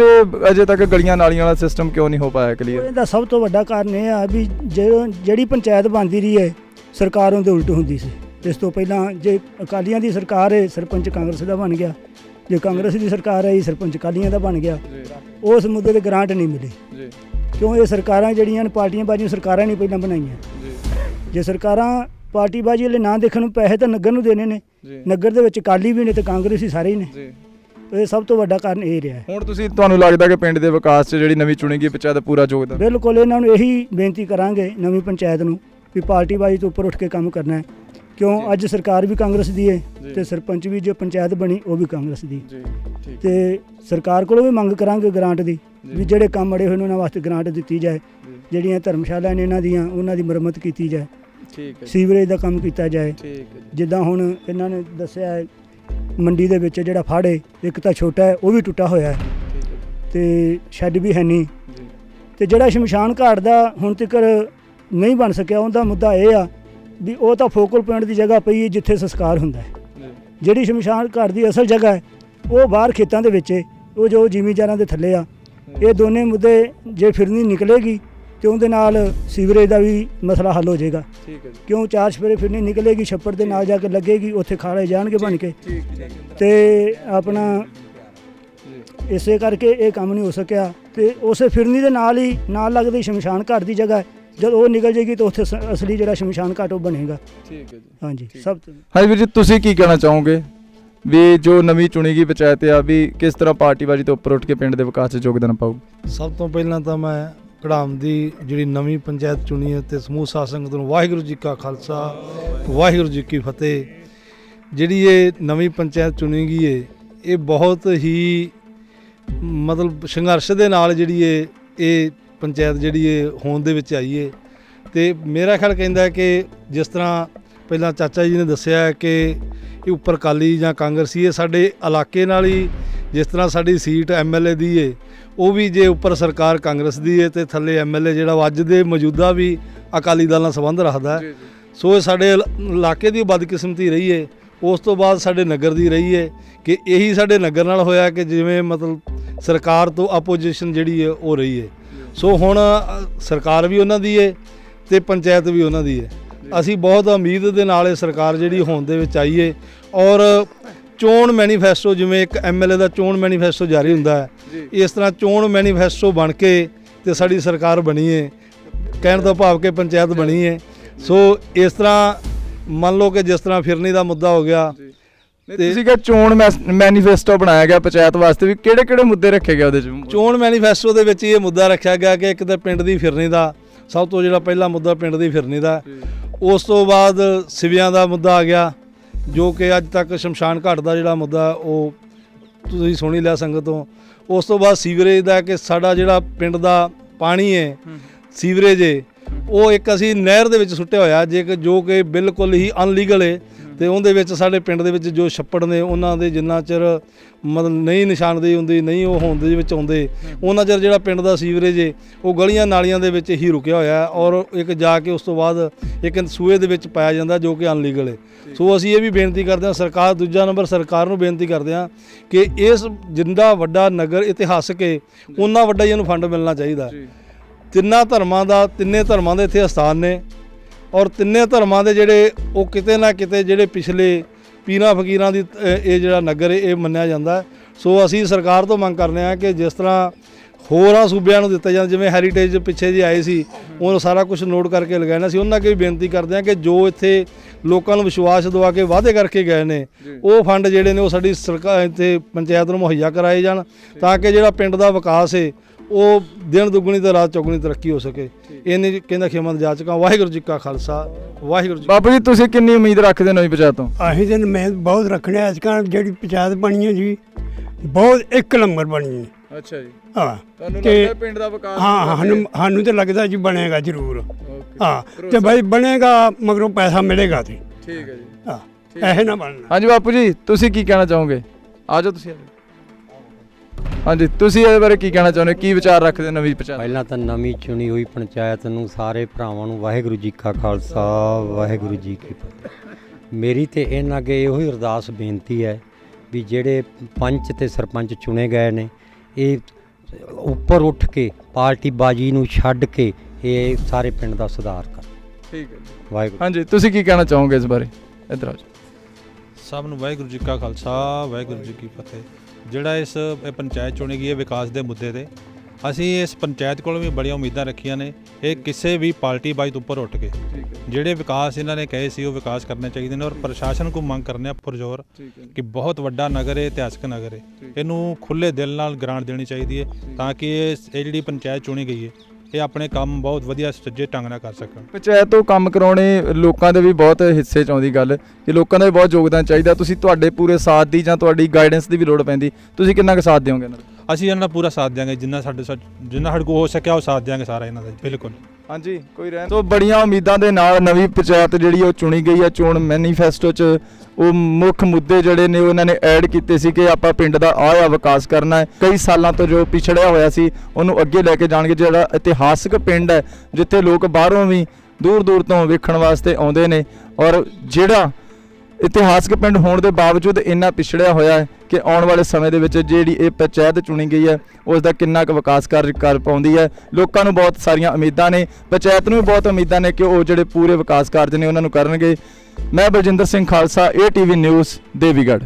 ਅਜੇ ਤੱਕ ਗਲੀਆਂ ਨਾਲੀਆਂ ਵਾਲਾ ਸਿਸਟਮ ਕਿਉਂ ਨਹੀਂ ਹੋ ਪਾਇਆ ਕਲੀਅਰ ਇਹਦਾ ਸਭ ਤੋਂ ਵੱਡਾ ਕਾਰਨ ਇਹ ਆ ਵੀ ਜਿਹੜੀ ਪੰਚਾਇਤ ਬਣਦੀ ਰਹੀ ਹੈ ਸਰਕਾਰ ਉਹਦੇ ਉਲਟ ਹੁੰਦੀ ਸੀ। ਇਸ ਤੋਂ ਪਹਿਲਾਂ ਜੇ ਅਕਾਲੀਆਂ ਦੀ ਸਰਕਾਰ ਹੈ ਸਰਪੰਚ ਕਾਂਗਰਸ ਦਾ ਬਣ ਗਿਆ। ਜੇ ਕਾਂਗਰਸ ਦੀ ਸਰਕਾਰ ਹੈ ਸਰਪੰਚ ਅਕਾਲੀਆਂ ਦਾ ਬਣ ਗਿਆ। ਉਸ ਮੁੱਦੇ ਤੇ ਗ੍ਰਾਂਟ ਨਹੀਂ ਮਿਲੀ। ਜੀ। ਕਿਉਂ? ਇਹ ਸਰਕਾਰਾਂ ਜਿਹੜੀਆਂ ਨੇ ਪਾਰਟੀਆਂ ਬਾਜੀਆਂ ਸਰਕਾਰਾਂ ਨਹੀਂ ਪਹਿਲਾਂ ਬਣਾਈਆਂ। ਜੀ। ਸਰਕਾਰਾਂ ਪਾਰਟੀ ਬਾਜੀ ਵਾਲੇ ਨਾ ਦੇਖਣ ਨੂੰ ਪੈਸੇ ਤਾਂ ਨਗਰ ਨੂੰ ਦੇਣੇ ਨੇ। ਨਗਰ ਦੇ ਵਿੱਚ ਅਕਾਲੀ ਵੀ ਨੇ ਤੇ ਕਾਂਗਰਸੀ ਸਾਰੇ ਹੀ ਨੇ ਇਹ ਸਭ ਤੋਂ ਵੱਡਾ ਕਾਰਨ ਇਹ ਰਿਹਾ ਹੁਣ ਤੁਸੀਂ ਤੁਹਾਨੂੰ ਲੱਗਦਾ ਕਿ ਪਿੰਡ ਦੇ ਵਿਕਾਸ 'ਚ ਜਿਹੜੀ ਨਵੀਂ ਚੁਣੀ ਗਈ ਪੰਚਾਇਤ ਦਾ ਪੂਰਾ ਯੋਗਦਾਨ? ਬਿਲਕੁਲ ਇਹਨਾਂ ਨੂੰ ਇਹੀ ਬੇਨਤੀ ਕਰਾਂਗੇ ਨਵੀਂ ਪੰਚਾਇਤ ਨੂੰ ਵੀ ਪਾਰਟੀ ਬਾਜੀ ਤੋਂ ਉੱਪਰ ਉੱਠ ਕੇ ਕੰਮ ਕਰਨਾ ਹੈ। ਕਿਉਂ? ਅੱਜ ਸਰਕਾਰ ਵੀ ਕਾਂਗਰਸ ਦੀ ਹੈ। ਤੇ ਸਰਪੰਚ ਵੀ ਜੋ ਪੰਚਾਇਤ ਬਣੀ ਉਹ ਵੀ ਕਾਂਗਰਸ ਦੀ। ਜੀ ਠੀਕ। ਤੇ ਸਰਕਾਰ ਕੋਲੋਂ ਵੀ ਮੰਗ ਕਰਾਂਗੇ ਗ੍ਰਾਂਟ ਦੀ ਵੀ ਜਿਹੜੇ ਕੰਮ ਅੜੇ ਹੋਏ ਨੇ ਉਹਨਾਂ ਵਾਸਤੇ ਗ੍ਰਾਂਟ ਦਿੱਤੀ ਜਾਏ। ਜਿਹੜੀਆਂ ਧਰਮਸ਼ਾਲਾ ਨੇ ਇਹਨਾਂ ਦੀਆਂ ਉਹਨਾਂ ਦੀ ਮੁਰੰਮਤ ਕੀਤੀ ਜਾਏ। ਠੀਕ ਹੈ ਸੀਵਰੇਜ ਦਾ ਕੰਮ ਕੀਤਾ ਜਾਏ। ਠੀਕ ਹੈ ਜਿੱਦਾਂ ਹੁਣ ਇਹਨਾਂ ਨੇ ਦੱਸਿਆ ਮੰਡੀ ਦੇ ਵਿੱਚ ਜਿਹੜਾ ਫੜ ਹੈ ਇੱਕ ਤਾਂ ਛੋਟਾ ਹੈ ਉਹ ਵੀ ਟੁੱਟਾ ਹੋਇਆ ਹੈ। ਤੇ ਸ਼ੈੱਡ ਵੀ ਹੈ ਨਹੀਂ। ਤੇ ਜਿਹੜਾ ਸ਼ਮਸ਼ਾਨ ਘਾਟ ਦਾ ਹੁਣ ਤੱਕ ਨਹੀਂ ਬਣ ਸਕਿਆ ਉਹਦਾ ਮੁੱਦਾ ਇਹ ਆ ਵੀ ਉਹ ਤਾਂ ਫੋਕਲ ਪੁਆਇੰਟ ਦੀ ਜਗ੍ਹਾ ਪਈ ਹੈ ਜਿੱਥੇ ਸੰਸਕਾਰ ਹੁੰਦਾ ਹੈ। ਜਿਹੜੀ ਸ਼ਮਸ਼ਾਨ ਘਾਟ ਦੀ ਅਸਲ ਜਗ੍ਹਾ ਹੈ ਉਹ ਬਾਹਰ ਖੇਤਾਂ ਦੇ ਵਿੱਚ ਹੈ ਉਹ ਜੋ ਜ਼ਿਮੀਂਦਾਰਾਂ ਦੇ ਥੱਲੇ ਆ ਇਹ ਦੋਨੇ ਮੁੱਦੇ ਜੇ ਫਿਰਨੀ ਨਿਕਲੇਗੀ ਤੇ ਉਹਦੇ ਨਾਲ ਸੀਵਰੇਜ ਦਾ ਵੀ ਮਸਲਾ ਹੱਲ ਹੋ ਜਾਏਗਾ। ਠੀਕ ਹੈ ਜੀ। ਕਿਉਂ ਚਾਰ ਸਵੇਰੇ ਫਿਰਨੀ ਨਿਕਲੇਗੀ ਛੱਪੜ ਦੇ ਨਾਲ ਜਾ ਕੇ ਲੱਗੇਗੀ ਉੱਥੇ ਖਾਲੇ ਜਾਣਗੇ ਬਣ ਕੇ। ਤੇ ਆਪਣਾ ਇਸੇ ਕਰਕੇ ਇਹ ਕੰਮ ਨਹੀਂ ਹੋ ਸਕਿਆ। ਤੇ ਉਸੇ ਫਿਰਨੀ ਦੇ ਨਾਲ ਹੀ ਨਾਲ ਲੱਗਦੀ ਸ਼ਮਸ਼ਾਨ ਘਾਟ ਦੀ ਜਗ੍ਹਾ। ਜਦ ਉਹ ਨਿਕਲ ਜੇਗੀ ਤਾਂ ਉੱਥੇ ਅਸਲੀ ਜਿਹੜਾ ਸ਼ਮਸ਼ਾਨ ਘਾਟ ਉਹ ਬਣੇਗਾ। ਠੀਕ ਹੈ ਜੀ। ਹਾਂਜੀ ਸਭ ਤੋਂ ਹਾਂਜੀ ਵੀਰ ਜੀ ਤੁਸੀਂ ਕੀ ਕਹਿਣਾ ਚਾਹੋਗੇ? ਵੀ ਜੋ ਨਵੀਂ ਚੁਣੀ ਗਈ ਪੰਚਾਇਤ ਆ ਵੀ ਕਿਸ ਤਰ੍ਹਾਂ ਪਾਰਟੀਬਾਜ਼ੀ ਤੋਂ ਉੱਪਰ ਉੱਠ ਕੇ ਪਿੰਡ ਦੇ ਵਿਕਾਸ 'ਚ ਯੋਗਦਾਨ ਪਾਊਗੀ ਸਭ ਤੋਂ ਪਹਿਲਾਂ ਤਾਂ ਮੈਂ ਕੜਾਮ ਦੀ ਜਿਹੜੀ ਨਵੀਂ ਪੰਚਾਇਤ ਚੁਣੀ ਹੈ ਤੇ ਸਮੂਹ ਸਾਧ ਸੰਗਤ ਨੂੰ ਵਾਹਿਗੁਰੂ ਜੀ ਕਾ ਖਾਲਸਾ, ਵਾਹਿਗੁਰੂ ਜੀ ਕੀ ਫਤਿਹ। ਜਿਹੜੀ ਇਹ ਨਵੀਂ ਪੰਚਾਇਤ ਚੁਣੀ ਗਈ ਹੈ ਇਹ ਬਹੁਤ ਹੀ ਮਤਲਬ ਸੰਘਰਸ਼ ਦੇ ਨਾਲ ਜਿਹੜੀ ਇਹ ਇਹ ਪੰਚਾਇਤ ਜਿਹੜੀ ਇਹ ਹੋਣ ਦੇ ਵਿੱਚ ਆਈ ਹੈ ਤੇ ਮੇਰਾ ਖਿਆਲ ਕਹਿੰਦਾ ਕਿ ਜਿਸ ਤਰ੍ਹਾਂ ਪਹਿਲਾਂ ਚਾਚਾ ਜੀ ਨੇ ਦੱਸਿਆ ਕਿ ਇਹ ਉੱਪਰ ਕਾਲੀ ਜਾਂ ਕਾਂਗਰਸੀ ਇਹ ਸਾਡੇ ਇਲਾਕੇ ਨਾਲ ਹੀ ਜਿਸ ਤਰ੍ਹਾਂ ਸਾਡੀ ਸੀਟ ਐਮਐਲਏ ਦੀ ਹੈ ਉਹ ਵੀ ਜੇ ਉੱਪਰ ਸਰਕਾਰ ਕਾਂਗਰਸ ਦੀ ਹੈ ਤੇ ਥੱਲੇ ਐਮਐਲਏ ਜਿਹੜਾ ਅੱਜ ਦੇ ਮੌਜੂਦਾ ਵੀ ਅਕਾਲੀ ਦਲ ਨਾਲ ਸੰਬੰਧ ਰੱਖਦਾ ਸੋ ਇਹ ਸਾਡੇ ਇਲ- ਇਲਾਕੇ ਦੀ ਬਦਕਿਸਮਤੀ ਰਹੀ ਹੈ ਉਸ ਤੋਂ ਬਾਅਦ ਸਾਡੇ ਨਗਰ ਦੀ ਰਹੀ ਹੈ ਕਿ ਇਹੀ ਸਾਡੇ ਨਗਰ ਨਾਲ ਹੋਇਆ ਕਿ ਜਿਵੇਂ ਮਤਲਬ ਸਰਕਾਰ ਤੋਂ ਆਪੋਜੀਸ਼ਨ ਜਿਹੜੀ ਹੈ ਉਹ ਰਹੀ ਹੈ ਸੋ ਹੁਣ ਸਰਕਾਰ ਵੀ ਉਹਨਾਂ ਦੀ ਹੈ ਤੇ ਪੰਚਾਇਤ ਵੀ ਉਹਨਾਂ ਦੀ ਹੈ ਅਸੀਂ ਬਹੁਤ ਉਮੀਦ ਦੇ ਨਾਲ ਇਹ ਸਰਕਾਰ ਜਿਹੜੀ ਹੋਣ ਦੇ ਵਿੱਚ ਆਈ ਹੈ ਔਰ ਚੋਣ ਮੈਨੀਫੈਸਟੋ ਜਿਵੇਂ ਇੱਕ ਐਮਐਲਏ ਦਾ ਚੋਣ ਮੈਨੀਫੈਸਟੋ ਜਾਰੀ ਹੁੰਦਾ ਹੈ ਇਸ ਤਰ੍ਹਾਂ ਚੋਣ ਮੈਨੀਫੈਸਟੋ ਬਣ ਕੇ ਤੇ ਸਾਡੀ ਸਰਕਾਰ ਬਣੀ ਹੈ ਕਹਿਣ ਦਾ ਭਾਵ ਕਿ ਪੰਚਾਇਤ ਬਣੀ ਹੈ। ਸੋ ਇਸ ਤਰ੍ਹਾਂ ਮੰਨ ਲਓ ਕਿ ਜਿਸ ਤਰ੍ਹਾਂ ਫਿਰਨੀ ਦਾ ਮੁੱਦਾ ਹੋ ਗਿਆ ਤੇ- ਤੁਸੀਂ ਕਿਹਾ ਚੋਣ ਮੈਨੀਫੈਸਟੋ ਬਣਾਇਆ ਗਿਆ ਪੰਚਾਇਤ ਵਾਸਤੇ ਵੀ ਕਿਹੜੇ ਕਿਹੜੇ ਮੁੱਦੇ ਰੱਖੇ ਗਏ ਉਹਦੇ 'ਚ? ਚੋਣ ਮੈਨੀਫੈਸਟੋ ਦੇ ਵਿੱਚ ਇਹ ਮੁੱਦਾ ਰੱਖਿਆ ਗਿਆ ਕਿ ਇੱਕ ਤਾਂ ਪਿੰਡ ਦੀ ਫਿਰਨੀ ਦਾ ਸਭ ਤੋਂ ਜਿਹੜਾ ਪਹਿਲਾ ਮੁੱਦਾ ਪਿੰਡ ਦੀ ਫਿਰਨੀ ਦਾ। ਉਸ ਤੋਂ ਬਾਅਦ ਸਿਵਿਆਂ ਦਾ ਮੁੱਦਾ ਆ ਗਿਆ। ਜੋ ਕਿ ਅੱਜ ਤੱਕ ਸ਼ਮਸ਼ਾਨ ਘਾਟ ਦਾ ਜਿਹੜਾ ਮੁੱਦਾ ਉਹ ਤੁਸੀਂ ਸੁਣੀ ਲਿਆ ਸੰਗਤ ਤੋਂ ਉਸ ਤੋਂ ਬਾਅਦ ਸੀਵਰੇਜ ਦਾ ਕਿ ਸਾਡਾ ਜਿਹੜਾ ਪਿੰਡ ਦਾ ਪਾਣੀ ਹੈ ਸੀਵਰੇਜ ਹੈ ਉਹ ਇੱਕ ਅਸੀਂ ਨਹਿਰ ਦੇ ਵਿੱਚ ਸੁੱਟਿਆ ਹੋਇਆ, ਜੇ ਕਿ ਜੋ ਕਿ ਬਿਲਕੁਲ ਹੀ ਅਨਲੀਗਲ ਹੈ ਤੇ ਉਹਦੇ ਵਿੱਚ ਸਾਡੇ ਪਿੰਡ ਦੇ ਵਿੱਚ ਜੋ ਛੱਪੜ ਨੇ, ਉਹਨਾਂ ਦੇ ਜਿੰਨਾ ਚਿਰ ਮਤਲਬ ਨਹੀਂ ਨਿਸ਼ਾਨਦੇਹੀ ਹੁੰਦੀ, ਨਹੀਂ ਉਹ ਹੋਂਦ ਦੇ ਵਿੱਚ ਆਉਂਦੇ, ਉਹਨਾਂ ਚਿਰ ਜਿਹੜਾ ਪਿੰਡ ਦਾ ਸੀਵਰੇਜ ਏ, ਉਹ ਗਲੀਆਂ ਨਾਲੀਆਂ ਦੇ ਵਿੱਚ ਹੀ ਰੁਕਿਆ ਹੋਇਆ ਔਰ ਇੱਕ ਜਾ ਕੇ ਉਸ ਤੋਂ ਬਾਅਦ ਇੱਕ ਸੂਏ ਦੇ ਵਿੱਚ ਪਾਇਆ ਜਾਂਦਾ ਜੋ ਕਿ ਅਨਲੀਗਲ ਏ। ਸੋ ਅਸੀਂ ਇਹ ਵੀ ਬੇਨਤੀ ਕਰਦੇ ਹਾਂ, ਸਰਕਾਰ ਦੂਜਾ ਨੰਬਰ ਸਰਕਾਰ ਨੂੰ ਬੇਨਤੀ ਕਰਦੇ ਹਾਂ ਕਿ ਇਸ ਜਿੰਦਾ ਵੱਡਾ ਨਗਰ ਇਤਿਹਾਸਕ ਏ, ਉਹਨਾਂ ਵੱਡਾ ਹੀ ਇਹਨੂੰ ਫੰਡ ਮਿਲਣਾ ਚਾਹੀਦਾ। ਤਿੰਨਾਂ ਧਰਮਾਂ ਦਾ ਤਿੰਨੇ ਧਰਮਾਂ ਦੇ ਇੱਥੇ ਅਸਥਾਨ ਨੇ। ਔਰ ਤਿੰਨੇ ਧਰਮਾਂ ਦੇ ਜਿਹੜੇ ਉਹ ਕਿਤੇ ਨਾ ਕਿਤੇ ਜਿਹੜੇ ਪਿਛਲੇ ਪੀਰਾਂ ਫਕੀਰਾਂ ਦੀ ਇਹ ਜਿਹੜਾ ਨਗਰ ਇਹ ਮੰਨਿਆ ਜਾਂਦਾ। ਸੋ ਅਸੀਂ ਸਰਕਾਰ ਤੋਂ ਮੰਗ ਕਰਨੇ ਆ ਕਿ ਜਿਸ ਤਰ੍ਹਾਂ ਹੋਰਾਂ ਸੂਬਿਆਂ ਨੂੰ ਦਿੱਤਾ ਜਾਂਦਾ ਜਿਵੇਂ ਹੈਰੀਟੇਜ ਪਿੱਛੇ ਜੇ ਆਏ ਸੀ ਉਹਨੂੰ ਸਾਰਾ ਕੁਝ ਨੋਟ ਕਰਕੇ ਲਗਾਉਣਾ ਸੀ। ਉਹਨਾਂ ਅੱਗੇ ਵੀ ਬੇਨਤੀ ਕਰਦੇ ਆ ਕਿ ਜੋ ਇੱਥੇ ਲੋਕਾਂ ਨੂੰ ਵਿਸ਼ਵਾਸ ਦਵਾ ਕੇ ਵਾਅਦੇ ਕਰਕੇ ਗਏ ਨੇ ਉਹ ਫੰਡ ਜਿਹੜੇ ਨੇ ਉਹ ਸਾਡੀ ਸਰਕਾਰ ਇੱਥੇ ਪੰਚਾਇਤ ਨੂੰ ਮੁਹੱਈਆ ਕਰਾਏ ਜਾਣ ਤਾਂ ਕਿ ਜਿਹੜਾ ਪਿੰਡ ਦਾ ਵਿਕਾਸ ਹੈ ਉਹ ਦਿਨ ਦੁੱਗਣੀ ਤੇ ਰਾਤ ਚੌਗੁਣੀ ਤਰੱਕੀ ਹੋ ਸਕੇ। ਇਹਨੇ ਕਹਿੰਦਾ ਖਿਮਤ ਜਾਚਕਾਂ ਵਾਹਿਗੁਰੂ ਜੀ ਕਾ ਖਾਲਸਾ ਵਾਹਿਗੁਰੂ ਜੀ ਬਾਪੂ ਜੀ ਤੁਸੀਂ ਕਿੰਨੀ ਉਮੀਦ ਰੱਖਦੇ ਹੋ ਨਵੀਂ ਪੰਚਾਇਤ ਤੋਂ? ਅਸੀਂ ਦਿਨ ਮਿਹਨਤ ਬਹੁਤ ਰੱਖਣੇ ਅੱਜ ਕੱਲ੍ਹ ਜਿਹੜੀ ਪੰਚਾਇਤ ਬਣੀ ਹੈ ਜੀ ਬਹੁਤ ਇੱਕ ਨੰਬਰ ਬਣੀ ਹੈ ਅੱਛਾ ਜੀ। ਹਾਂ ਤੁਹਾਨੂੰ ਲੱਗਦਾ ਪਿੰਡ ਦਾ ਵਿਕਾਸ ਹਾਂ ਸਾਨੂੰ ਸਾਨੂੰ ਤਾਂ ਲੱਗਦਾ ਜੀ ਬਣੇਗਾ ਜ਼ਰੂਰ। ਹਾਂ ਤੇ ਭਾਈ ਬਣੇਗਾ ਮਗਰੋਂ ਪੈਸਾ ਮਿਲੇਗਾ ਤੇ। ਠੀਕ ਹੈ ਜੀ। ਹਾਂ ਇਹ ਨਾ ਬਣਨਾ। ਹਾਂਜੀ ਬਾਪੂ ਜੀ ਤੁਸੀਂ ਕੀ ਕਹਿਣਾ ਚਾਹੋਗੇ? ਆ ਜਾਓ ਤੁਸੀਂ। ਆ ਜਾਓ। ਹਾਂਜੀ ਤੁਸੀਂ ਇਹਦੇ ਬਾਰੇ ਕੀ ਕਹਿਣਾ ਚਾਹੁੰਦੇ ਹੋ? ਕੀ ਵਿਚਾਰ ਰੱਖਦੇ ਹੋ ਨਵੀਂ ਪੰਚਾਇਤ ਪਹਿਲਾਂ ਤਾਂ ਨਵੀਂ ਚੁਣੀ ਹੋਈ ਪੰਚਾਇਤ ਨੂੰ ਸਾਰੇ ਭਰਾਵਾਂ ਨੂੰ ਵਾਹਿਗੁਰੂ ਜੀ ਕਾ ਖਾਲਸਾ ਵਾਹਿਗੁਰੂ ਜੀ ਕੀ ਫਤਿਹ। ਮੇਰੀ ਤੇ ਇਹਨਾਂ ਅੱਗੇ ਇਹੋ ਹੀ ਅਰਦਾਸ ਬੇਨਤੀ ਹੈ ਵੀ ਜਿਹੜੇ ਪੰਚ ਤੇ ਸਰਪੰਚ ਚੁਣੇ ਗਏ ਨੇ ਇਹ ਉੱਪਰ ਉੱਠ ਕੇ ਪਾਰਟੀ ਬਾਜੀ ਨੂੰ ਛੱਡ ਕੇ ਇਹ ਸਾਰੇ ਪਿੰਡ ਦਾ ਸੁਧਾਰ ਕਰ ਠੀਕ ਹੈ ਜੀ। ਵਾਹਿਗੁਰੂ। ਹਾਂਜੀ ਤੁਸੀਂ ਕੀ ਕਹਿਣਾ ਚਾਹੋਗੇ ਇਸ ਬਾਰੇ? ਇੱਧਰ ਆ ਜਾਓ। ਸਭ ਨੂੰ ਵਾਹਿਗੁਰੂ ਜੀ ਕਾ ਖਾਲਸਾ ਵਾਹਿਗੁਰੂ ਜੀ ਕੀ ਫਤਿਹ। ਜਿਹੜਾ ਇਸ ਪੰਚਾਇਤ ਚੁਣੀ ਗਈ ਹੈ ਵਿਕਾਸ ਦੇ ਮੁੱਦੇ ਤੇ ਅਸੀਂ ਇਸ ਪੰਚਾਇਤ ਕੋਲੋਂ ਵੀ ਬੜੀਆਂ ਉਮੀਦਾਂ ਰੱਖੀਆਂ ਨੇ ਇਹ ਕਿਸੇ ਵੀ ਪਾਰਟੀ ਬਾਈ ਤੋਂ ਉੱਪਰ ਉੱਠ ਕੇ ਜਿਹੜੇ ਵਿਕਾਸ ਇਹਨਾਂ ਨੇ ਕਹੇ ਸੀ ਉਹ ਵਿਕਾਸ ਕਰਨੇ ਚਾਹੀਦੇ ਨੇ ਔਰ ਪ੍ਰਸ਼ਾਸਨ ਨੂੰ ਮੰਗ ਕਰਨੇ ਆ ਪੁਰਜ਼ੋਰ ਕਿ ਬਹੁਤ ਵੱਡਾ ਨਗਰ ਹੈ ਇਤਿਹਾਸਕ ਨਗਰ ਹੈ। ਇਹਨੂੰ ਖੁੱਲੇ ਦਿਲ ਨਾਲ ਗ੍ਰਾਂਟ ਦੇਣੀ ਚਾਹੀਦੀ ਹੈ ਤਾਂ ਕਿ ਇਹ ਜਿਹੜੀ ਪੰਚਾਇਤ ਚੁਣੀ ਗਈ ਹੈ ਇਹ ਆਪਣੇ ਕੰਮ ਬਹੁਤ ਵਧੀਆ ਸੁਚੱਜੇ ਢੰਗ ਨਾਲ ਕਰ ਸਕਣ। ਪੰਚਾਇਤ ਤੋਂ ਕੰਮ ਕਰਾਉਣੇ ਲੋਕਾਂ ਦੇ ਵੀ ਬਹੁਤ ਹਿੱਸੇ ਚ ਆਉਂਦੀ ਗੱਲ ਕਿ ਲੋਕਾਂ ਦਾ ਵੀ ਬਹੁਤ ਯੋਗਦਾਨ ਚਾਹੀਦਾ। ਤੁਸੀਂ ਤੁਹਾਡੇ ਪੂਰੇ ਸਾਥ ਦੀ ਜਾਂ ਤੁਹਾਡੀ ਗਾਈਡੈਂਸ ਦੀ ਵੀ ਲੋੜ ਪੈਂਦੀ। ਤੁਸੀਂ ਕਿੰਨਾ ਕੁ ਸਾਥ ਦਿਓਗੇ ਇਹਨਾਂ ਦਾ? ਅਸੀਂ ਇਹਨਾਂ ਦਾ ਪੂਰਾ ਸਾਥ ਦਿਆਂਗੇ ਜਿੰਨਾ ਸਾਡੇ ਜਿੰਨਾ ਸਾਡੇ ਕੋਲ ਹੋ ਸਕਿਆ ਉਹ ਸਾਥ ਦਿਆਂਗੇ ਸਾਰਾ ਇਹਨਾਂ ਦਾ ਬਿਲਕੁਲ। ਹਾਂਜੀ, ਕੋਈ ਰਹਿਣ ਤੋਂ ਬੜੀਆਂ ਉਮੀਦਾਂ ਦੇ ਨਾਲ ਨਵੀਂ ਪੰਚਾਇਤ ਜਿਹੜੀ ਉਹ ਚੁਣੀ ਗਈ ਆ, ਚੋਣ ਮੈਨੀਫੈਸਟੋ 'ਚ। ਉਹ ਮੁੱਖ ਮੁੱਦੇ ਜਿਹੜੇ ਨੇ ਉਹਨਾਂ ਨੇ ਐਡ ਕੀਤੇ ਸੀ ਕਿ ਆਪਾਂ ਪਿੰਡ ਦਾ ਆਹ ਆ ਵਿਕਾਸ ਕਰਨਾ ਹੈ। ਕਈ ਸਾਲਾਂ ਤੋਂ ਜੋ ਪਿਛੜਿਆ ਹੋਇਆ ਸੀ, ਉਹਨੂੰ ਅੱਗੇ ਲੈ ਕੇ ਜਾਣਗੇ। ਜਿਹੜਾ ਇਤਿਹਾਸਕ ਪਿੰਡ ਹੈ, ਜਿੱਥੇ ਲੋਕ ਬਾਹਰੋਂ ਵੀ ਦੂਰ ਦੂਰ ਤੋਂ ਵੇਖਣ ਵਾਸਤੇ ਆਉਂਦੇ ਨੇ। ਔਰ ਜਿਹੜਾ ਇਤਿਹਾਸਕ ਪਿੰਡ ਹੋਣ ਦੇ ਬਾਵਜੂਦ ਇੰਨਾ ਪਿਛੜਿਆ ਹੋਇਆ ਹੈ ਕਿ ਆਉਣ ਵਾਲੇ ਸਮੇਂ ਦੇ ਵਿੱਚ ਜਿਹੜੀ ਇਹ ਪੰਚਾਇਤ ਚੁਣੀ ਗਈ ਹੈ ਉਸ ਦਾ ਕਿੰਨਾ ਕੁ ਵਿਕਾਸ ਕਾਰਜ ਕਰ ਪਾਉਂਦੀ ਹੈ। ਲੋਕਾਂ ਨੂੰ ਬਹੁਤ ਸਾਰੀਆਂ ਉਮੀਦਾਂ ਨੇ, ਪੰਚਾਇਤ ਨੂੰ ਵੀ ਬਹੁਤ ਉਮੀਦਾਂ ਨੇ ਕਿ ਉਹ ਜਿਹੜੇ ਪੂਰੇ ਵਿਕਾਸ ਕਾਰਜ ਨੇ ਉਹਨਾਂ ਨੂੰ ਕਰਨਗੇ। ਮੈਂ Baljinder Singh Khalsa A ATV news, Devigarh.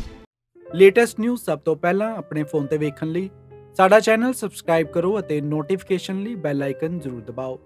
Latest news ਸਭ ਤੋਂ ਪਹਿਲਾਂ ਆਪਣੇ ਫੋਨ ਤੇ ਵੇਖਣ ਲਈ, ਸਾਡਾ ਚੈਨਲ ਸਬਸਕ੍ਰਾਈਬ ਕਰੋ ਅਤੇ ਨੋਟੀਫਿਕੇਸ਼ਨ ਲਈ ਬੈਲ ਆਈਕਨ ਜ਼ਰੂਰ ਦਬਾਓ।